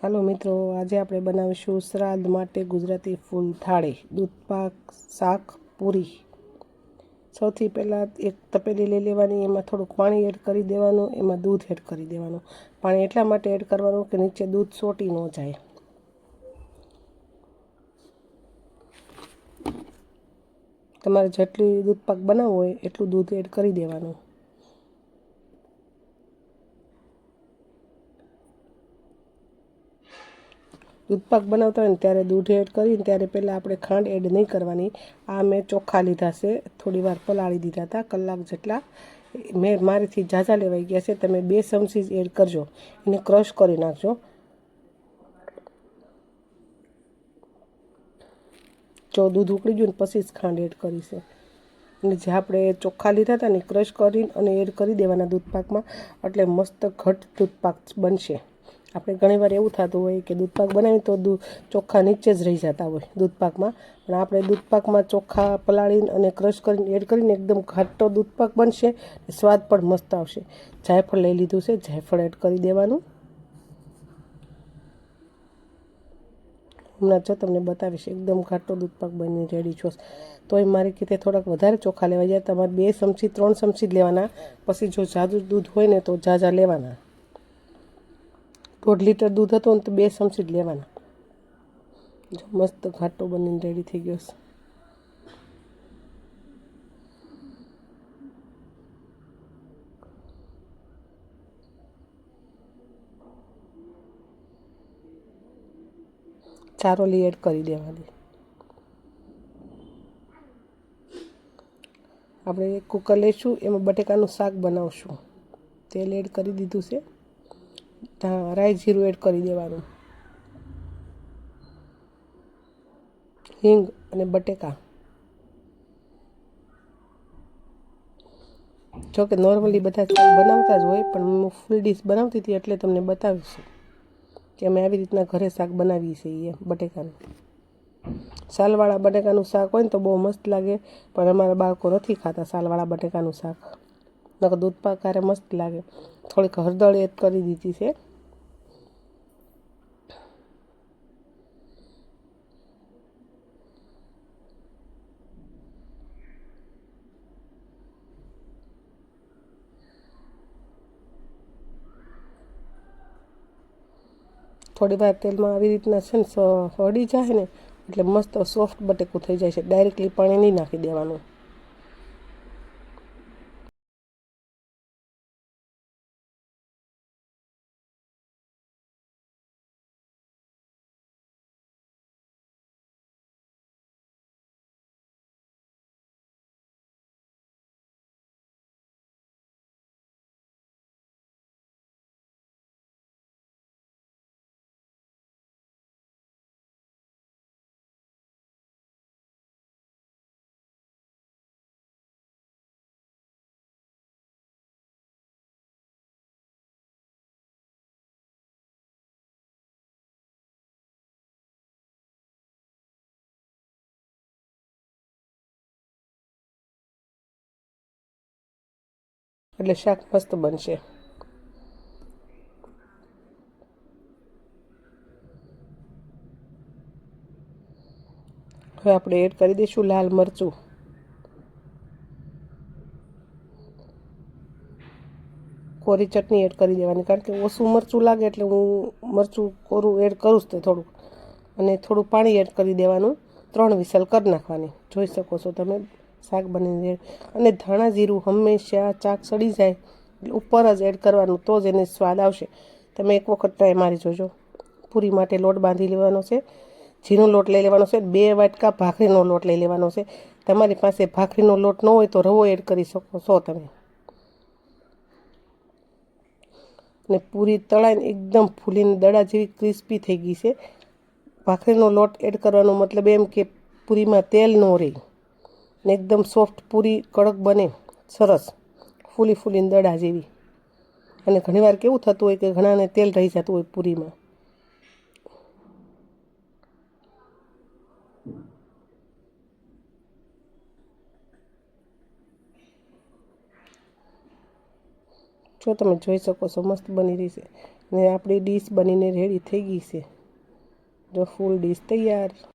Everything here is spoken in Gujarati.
હાલો મિત્રો, આજે આપણે બનાવીશું શ્રાદ્ધ માટે ગુજરાતી ફૂલ થાળી દૂધપાક શાક, પૂરી. સૌથી પહેલાં એક તપેલી લઈ લેવાની, એમાં થોડુંક પાણી એડ કરી દેવાનું, એમાં દૂધ એડ કરી દેવાનું. પાણી એટલા માટે એડ કરવાનું કે નીચે દૂધ સોટી ન જાય. તમારે જેટલી દૂધપાક બનાવવો હોય, એટલું દૂધ એડ કરી દેવાનું. દૂધપાક બનાવતા હોય ને ત્યારે દૂધ એડ કરીને ત્યારે પહેલાં આપણે ખાંડ એડ નહીં કરવાની. આ મેં ચોખ્ખા લીધા છે. થોડી વાર પલાળી દીધા હતા. કલાક જેટલા. મેં મારેથી ઝાઝા લેવાઈ ગયા છે. તમે બે ચમચી એડ કરજો. એને ક્રશ કરી નાખજો. જો દૂધ ઉકળી ગયું ને પછી જ ખાંડ એડ કરી અને જે આપણે ચોખ્ખા લીધા હતા ને ક્રશ કરીને અને એડ કરી દેવાના દૂધપાકમાં. એટલે મસ્ત ઘટ દૂધપાક બનશે. આપણે ઘણીવાર એવું થતું હોય કે દૂધપાક બનાવીએ તો દૂધ ચોખ્ખા નીચે જ રહી જતા હોય દૂધપાકમાં પણ આપણે દૂધપાકમાં ચોખ્ખા પલાળીને અને ક્રશ કરીને, એડ કરીને એકદમ ઘાટો દૂધપાક બનશે સ્વાદ પણ મસ્ત આવશે. જાયફળ લઈ લીધું છે, જાયફળ એડ કરી દેવાનું. હમણાં જો તમને બતાવીશ, એકદમ ઘાટો દૂધપાક બની રેડી છો. તોય મારી કીધે થોડાક વધારે ચોખ્ખા લેવા જાય તમારે બે ચમચી, ત્રણ ચમચી લેવાના. પછી જો જાદુ દૂધ હોય ને તો ઝાઝા લેવાના. દોઢ લીટર દૂધ હતું ને તો બે ચમચી જ લેવાના. જો મસ્ત ઘાટો બનીને રેડી થઈ ગયો છે. ચારોલી એડ કરી દેવાની. આપણે કુકર લઈશું, એમાં બટેકાનું શાક બનાવશું. તેલ એડ કરી દીધું છે. રાઈ જીરું એડ કરી દેવાનું. હિંગ અને બટેકા. જો કે નોર્મલી બધા શાક બનાવતા જ હોય, પણ હું ફૂલ ડીશ બનાવતી હતી એટલે તમને બતાવીશું કે અમે આવી રીતના ઘરે શાક બનાવીએ છીએ બટેકાનું. સાલવાળા બટેકાનું શાક હોય ને તો બહુ મસ્ત લાગે, પણ અમારા બાળકો નથી ખાતા સાલવાળા બટેકાનું શાક. નકર દૂધ પાકારે મસ્ત લાગે. થોડીક હળદર એડ કરી દીધી છે. થોડી વાર તેલમાં આવી રીતના છે ને હળી જાય ને, એટલે મસ્ત સોફ્ટ બટેકું થઈ જાય છે. ડાયરેક્ટલી પાણી નહીં નાખી દેવાનું. એટલે શાક મસ્ત બનશે. હવે આપણે એડ કરી દઈશું લાલ મરચું. કોરી ચટણી એડ કરી દેવાની, કારણ કે ઓછું મરચું લાગે એટલે હું મરચું કોરું એડ કરું જ થોડુંક. અને થોડું પાણી એડ કરી દેવાનું, ત્રણ વિસલ કરી નાખવાની. જોઈ શકો છો તમે. શાક બની અને ધાણા જીરું હંમેશા ચાક સડી જાય ઉપર જ એડ કરવાનું, તો જ એને સ્વાદ આવશે. તમે એક વખત ટ્રાય મારી જોજો. પૂરી માટે લોટ બાંધી લેવાનો છે. ઝીરો લોટ લઈ લેવાનો છે. બે વાટકા ભાખરીનો લોટ લઈ લેવાનો છે. તમારી પાસે ભાખરીનો લોટ ન હોય તો રવો એડ કરી શકો છો તમે. અને પૂરી તળાઈને એકદમ ફૂલીને દડા જેવી ક્રિસ્પી થઈ ગઈ છે. ભાખરીનો લોટ એડ કરવાનો મતલબ એમ કે પૂરીમાં તેલ ન રહે. ને એકદમ સોફ્ટ પૂરી, કડક બને, સરસ. ફૂલી ફૂલીને દડા જેવી. અને ઘણીવાર કેવું થતું હોય કે ઘણાને તેલ રહી જતું હોય પૂરીમાં. જો તમે જોઈ શકો છો મસ્ત બની રહી છે. ને આપણી ડીશ બનીને રેડી થઈ ગઈ છે. જો ફૂલ ડીશ તૈયાર.